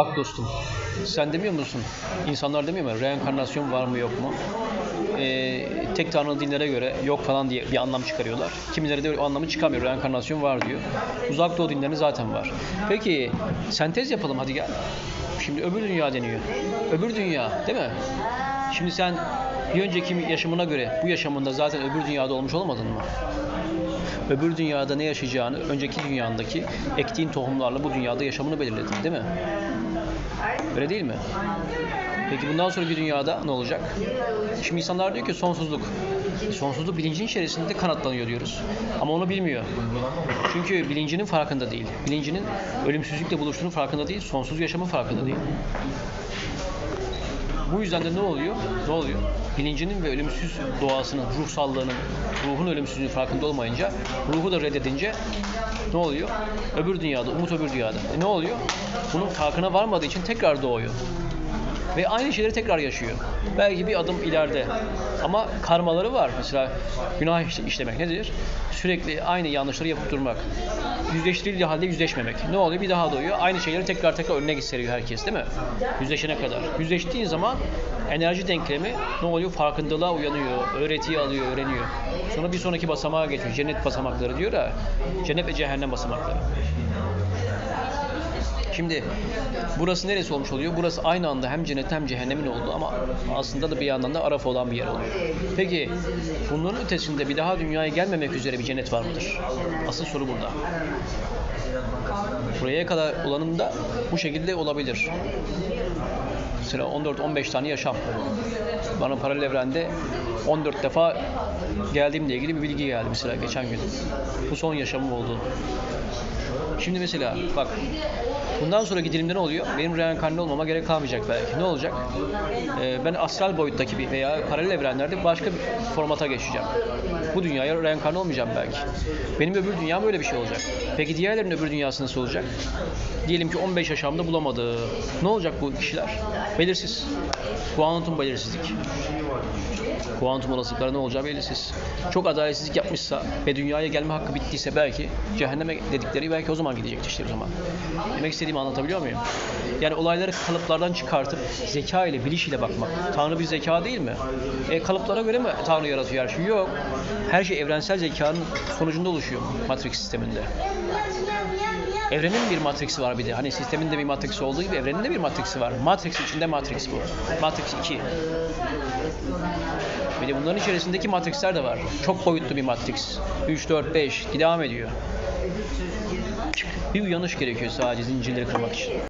Bak dostum, sen demiyor musun? İnsanlar demiyor mu? Reenkarnasyon var mı yok mu? Ee, tek tanrılı dinlere göre yok falan diye bir anlam çıkarıyorlar. Kimileri de o anlamı çıkamıyor. Reenkarnasyon var diyor. Uzak doğu dinlerinde zaten var. Peki sentez yapalım hadi gel. Şimdi öbür dünya deniyor. Öbür dünya değil mi? Şimdi sen bir önceki yaşamına göre bu yaşamında zaten öbür dünyada olmuş olmadın mı? öbür dünyada ne yaşayacağını önceki dünyandaki ektiğin tohumlarla bu dünyada yaşamını belirledin değil mi? Öyle değil mi? Peki bundan sonraki dünyada ne olacak? Şimdi insanlar diyor ki sonsuzluk. Sonsuzluk bilincin içerisinde kanatlanıyor diyoruz. Ama onu bilmiyor. Çünkü bilincinin farkında değil. Bilincinin ölümsüzlükle buluştuğunun farkında değil. Sonsuz yaşamın farkında değil. Bu yüzden de ne oluyor? Ne oluyor? Bilincinin ve ölümsüz doğasının, ruhsallığının, ruhun ölümsüzlüğünün farkında olmayınca, ruhu da reddedince ne oluyor? Öbür dünyada, umut öbür dünyada. E ne oluyor? Bunun farkına varmadığı için tekrar doğuyor. Ve aynı şeyleri tekrar yaşıyor. Belki bir adım ileride. Ama karmaları var. Mesela günah iş- işlemek nedir? Sürekli aynı yanlışları yapıp durmak. Yüzleştirildiği halde yüzleşmemek. Ne oluyor? Bir daha doğuyor. Aynı şeyleri tekrar tekrar önüne seriyor herkes değil mi? Yüzleşene kadar. Yüzleştiğin zaman enerji denklemi ne oluyor? Farkındalığa uyanıyor. Öğretiyi alıyor, öğreniyor. Sonra bir sonraki basamağa geçiyor. Cennet basamakları diyor ya. Cennet ve cehennem basamakları. Şimdi burası neresi olmuş oluyor? Burası aynı anda hem cennet hem cehennemin olduğu ama aslında da bir yandan da araf olan bir yer oluyor. Peki bunların ötesinde bir daha dünyaya gelmemek üzere bir cennet var mıdır? Asıl soru burada. Buraya kadar olanın da bu şekilde olabilir. Mesela 14-15 tane yaşam. Bana paralel evrende 14 defa geldiğimle ilgili bir bilgi geldi mesela geçen gün. Bu son yaşamım oldu. Şimdi mesela bak bundan sonraki dilimde ne oluyor? Benim reenkarne olmama gerek kalmayacak belki. Ne olacak? Ee, ben astral boyuttaki bir veya paralel evrenlerde başka bir formata geçeceğim. Bu dünyaya reenkarne olmayacağım belki. Benim öbür dünyam böyle bir şey olacak. Peki diğerlerinin öbür dünyası nasıl olacak? Diyelim ki 15 yaşamda bulamadı. Ne olacak bu kişiler? Belirsiz. Kuantum belirsizlik. Kuantum olasılıkları ne olacağı belirsiz. Çok adaletsizlik yapmışsa ve dünyaya gelme hakkı bittiyse belki cehenneme dedikleri belki o zaman gidecektir işte o zaman. Demek istediğimi anlatabiliyor muyum? Yani olayları kalıplardan çıkartıp zeka ile, biliş ile bakmak. Tanrı bir zeka değil mi? E, kalıplara göre mi Tanrı yaratıyor her şeyi? Yok. Her şey evrensel zekanın sonucunda oluşuyor Matrix sisteminde. Evrenin bir matriksi var bir de. Hani sistemin de bir matriksi olduğu gibi evrenin de bir matriksi var. Matrix içinde Matrix bu. Matrix 2. Bir de bunların içerisindeki matrixler de var. Çok boyutlu bir matrix. 3, 4, 5 devam ediyor. Bir uyanış gerekiyor sadece zincirleri kırmak için.